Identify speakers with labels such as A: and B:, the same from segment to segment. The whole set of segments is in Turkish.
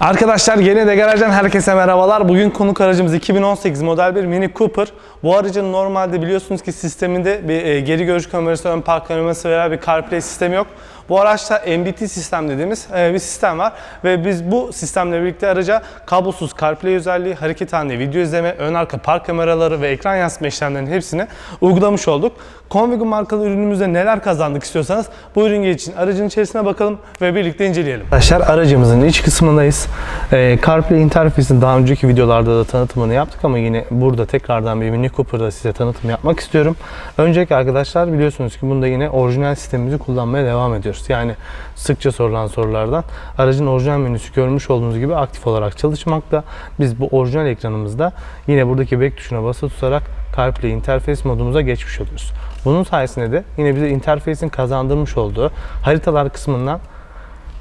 A: Arkadaşlar yeni de garajdan herkese merhabalar. Bugün konuk aracımız 2018 model bir Mini Cooper. Bu aracın normalde biliyorsunuz ki sisteminde bir e, geri görüş kamerası, ön park kamerası veya bir CarPlay sistemi yok. Bu araçta MBT sistem dediğimiz e, bir sistem var ve biz bu sistemle birlikte araca kablosuz CarPlay özelliği, hareket halinde video izleme, ön arka park kameraları ve ekran yansıtma işlemlerinin hepsini uygulamış olduk. Convigo markalı ürünümüzde neler kazandık istiyorsanız bu ürün için aracın içerisine bakalım ve birlikte inceleyelim. Arkadaşlar aracımızın iç kısmındayız. Ee, CarPlay interfesin daha önceki videolarda da tanıtımını yaptık ama yine burada tekrardan bir Mini Cooper'da size tanıtım yapmak istiyorum. Önceki arkadaşlar biliyorsunuz ki bunda yine orijinal sistemimizi kullanmaya devam ediyoruz. Yani sıkça sorulan sorulardan aracın orijinal menüsü görmüş olduğunuz gibi aktif olarak çalışmakta. Biz bu orijinal ekranımızda yine buradaki back tuşuna basılı tutarak CarPlay interface modumuza geçmiş oluyoruz. Bunun sayesinde de yine bize interface'in kazandırmış olduğu haritalar kısmından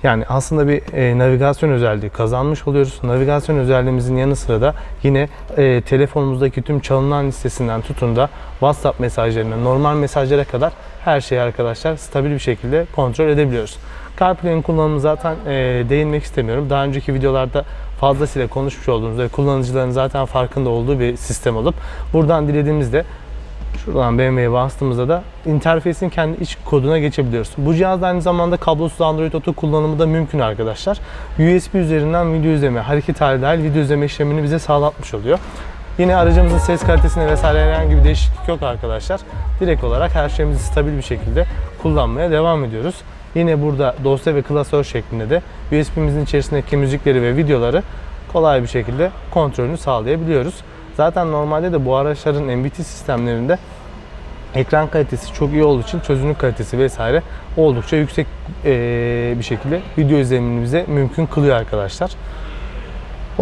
A: yani aslında bir e, navigasyon özelliği kazanmış oluyoruz. Navigasyon özelliğimizin yanı sıra da yine e, telefonumuzdaki tüm çalınan listesinden tutun da WhatsApp mesajlarına, normal mesajlara kadar her şeyi arkadaşlar stabil bir şekilde kontrol edebiliyoruz. CarPlay'in kullanımı zaten e, değinmek istemiyorum. Daha önceki videolarda fazlasıyla konuşmuş olduğumuz ve kullanıcıların zaten farkında olduğu bir sistem olup buradan dilediğimizde Şuradan BMW'ye bastığımızda da interfesin kendi iç koduna geçebiliyoruz. Bu cihazda aynı zamanda kablosuz Android Auto kullanımı da mümkün arkadaşlar. USB üzerinden video izleme, hareket hali dahil video izleme işlemini bize sağlatmış oluyor. Yine aracımızın ses kalitesine vesaire herhangi bir değişiklik yok arkadaşlar. Direkt olarak her şeyimizi stabil bir şekilde kullanmaya devam ediyoruz. Yine burada dosya ve klasör şeklinde de USB'mizin içerisindeki müzikleri ve videoları kolay bir şekilde kontrolünü sağlayabiliyoruz. Zaten normalde de bu araçların MBT sistemlerinde ekran kalitesi çok iyi olduğu için çözünürlük kalitesi vesaire oldukça yüksek bir şekilde video izlemini bize mümkün kılıyor arkadaşlar.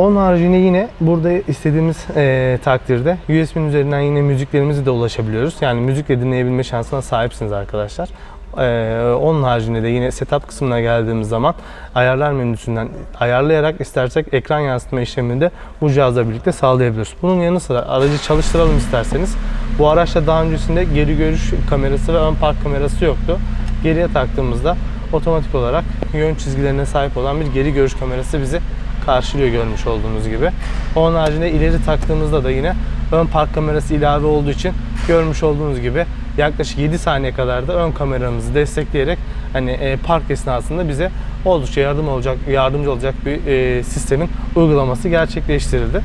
A: Onun haricinde yine burada istediğimiz eee, takdirde USB'nin üzerinden yine müziklerimize de ulaşabiliyoruz. Yani müzikle dinleyebilme şansına sahipsiniz arkadaşlar. Eee, onun haricinde de yine setup kısmına geldiğimiz zaman ayarlar menüsünden ayarlayarak istersek ekran yansıtma işlemini de bu cihazla birlikte sağlayabiliyoruz. Bunun yanı sıra aracı çalıştıralım isterseniz. Bu araçta daha öncesinde geri görüş kamerası ve ön park kamerası yoktu. Geriye taktığımızda otomatik olarak yön çizgilerine sahip olan bir geri görüş kamerası bizi karşılıyor görmüş olduğunuz gibi. Onun haricinde ileri taktığımızda da yine ön park kamerası ilave olduğu için görmüş olduğunuz gibi yaklaşık 7 saniye kadar da ön kameramızı destekleyerek hani e, park esnasında bize oldukça yardım olacak yardımcı olacak bir e, sistemin uygulaması gerçekleştirildi.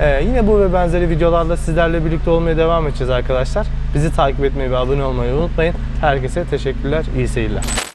A: E, yine bu ve benzeri videolarla sizlerle birlikte olmaya devam edeceğiz arkadaşlar. Bizi takip etmeyi ve abone olmayı unutmayın. Herkese teşekkürler, iyi seyirler.